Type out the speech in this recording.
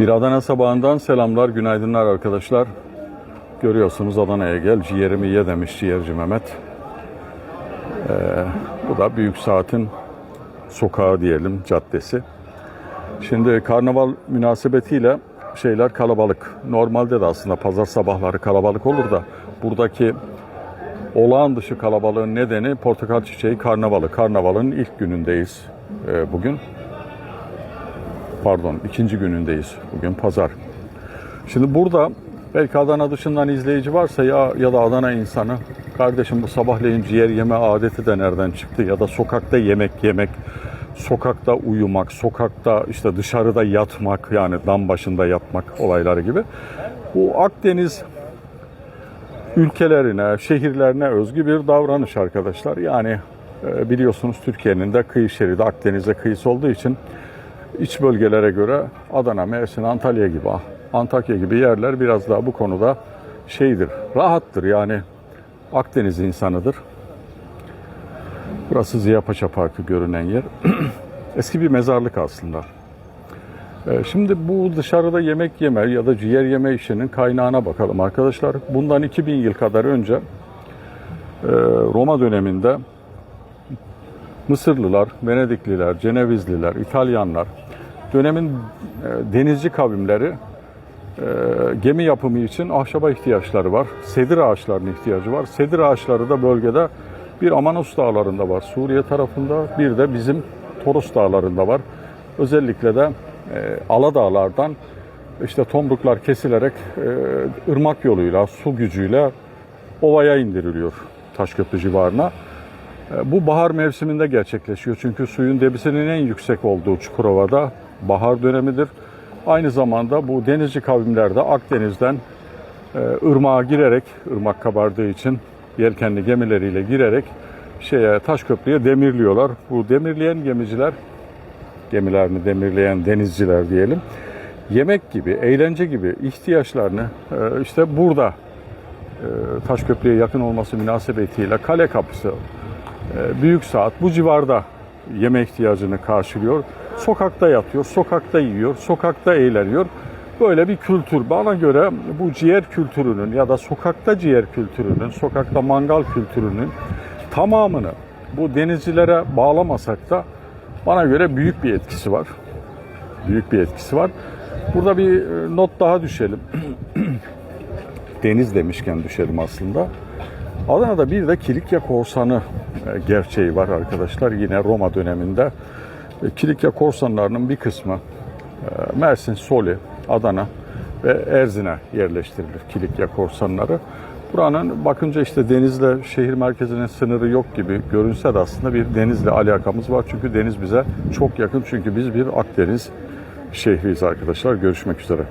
Bir Adana sabahından selamlar, günaydınlar arkadaşlar. Görüyorsunuz Adana'ya gel, ciğerimi ye demiş ciğerci Mehmet. Ee, bu da Büyük Saat'in sokağı diyelim, caddesi. Şimdi karnaval münasebetiyle şeyler kalabalık. Normalde de aslında pazar sabahları kalabalık olur da buradaki olağan dışı kalabalığın nedeni portakal çiçeği karnavalı. Karnavalın ilk günündeyiz e, bugün. Pardon ikinci günündeyiz bugün pazar. Şimdi burada belki Adana dışından izleyici varsa ya ya da Adana insanı kardeşim bu sabahleyin ciğer yeme adeti de nereden çıktı ya da sokakta yemek yemek, sokakta uyumak, sokakta işte dışarıda yatmak yani dam başında yatmak olayları gibi. Bu Akdeniz ülkelerine, şehirlerine özgü bir davranış arkadaşlar. Yani e, biliyorsunuz Türkiye'nin de kıyı şeridi Akdeniz'e kıyısı olduğu için iç bölgelere göre Adana, Mersin, Antalya gibi, Antakya gibi yerler biraz daha bu konuda şeydir, rahattır yani Akdeniz insanıdır. Burası Ziyapaşa Parkı görünen yer. Eski bir mezarlık aslında. Ee, Şimdi bu dışarıda yemek yeme ya da ciğer yeme işinin kaynağına bakalım arkadaşlar. Bundan 2000 yıl kadar önce e, Roma döneminde Mısırlılar, Venedikliler, Cenevizliler, İtalyanlar, dönemin e, denizci kavimleri e, gemi yapımı için ahşaba ihtiyaçları var. Sedir ağaçlarına ihtiyacı var. Sedir ağaçları da bölgede bir Amanos dağlarında var. Suriye tarafında bir de bizim Toros dağlarında var. Özellikle de e, Aladağlardan işte tomruklar kesilerek e, ırmak yoluyla, su gücüyle ovaya indiriliyor Taşköprü civarına. Bu bahar mevsiminde gerçekleşiyor. Çünkü suyun debisinin en yüksek olduğu Çukurova'da bahar dönemidir. Aynı zamanda bu denizci kavimler de Akdeniz'den e, ırmağa girerek, ırmak kabardığı için yelkenli gemileriyle girerek şeye Taşköprü'ye demirliyorlar. Bu demirleyen gemiciler, gemilerini demirleyen denizciler diyelim, yemek gibi, eğlence gibi ihtiyaçlarını e, işte burada e, Taşköprü'ye yakın olması münasebetiyle kale kapısı, e, büyük saat bu civarda yeme ihtiyacını karşılıyor. Sokakta yatıyor, sokakta yiyor, sokakta eğleniyor. Böyle bir kültür. Bana göre bu ciğer kültürünün ya da sokakta ciğer kültürünün, sokakta mangal kültürünün tamamını bu denizcilere bağlamasak da bana göre büyük bir etkisi var. Büyük bir etkisi var. Burada bir e, not daha düşelim. Deniz demişken düşelim aslında. Adana'da bir de Kilikya korsanı gerçeği var arkadaşlar. Yine Roma döneminde E, Kilikya korsanlarının bir kısmı e, Mersin, Soli, Adana ve Erzin'e yerleştirilir Kilikya korsanları. Buranın bakınca işte denizle şehir merkezinin sınırı yok gibi görünse de aslında bir denizle alakamız var. Çünkü deniz bize çok yakın çünkü biz bir Akdeniz şehriyiz arkadaşlar. Görüşmek üzere.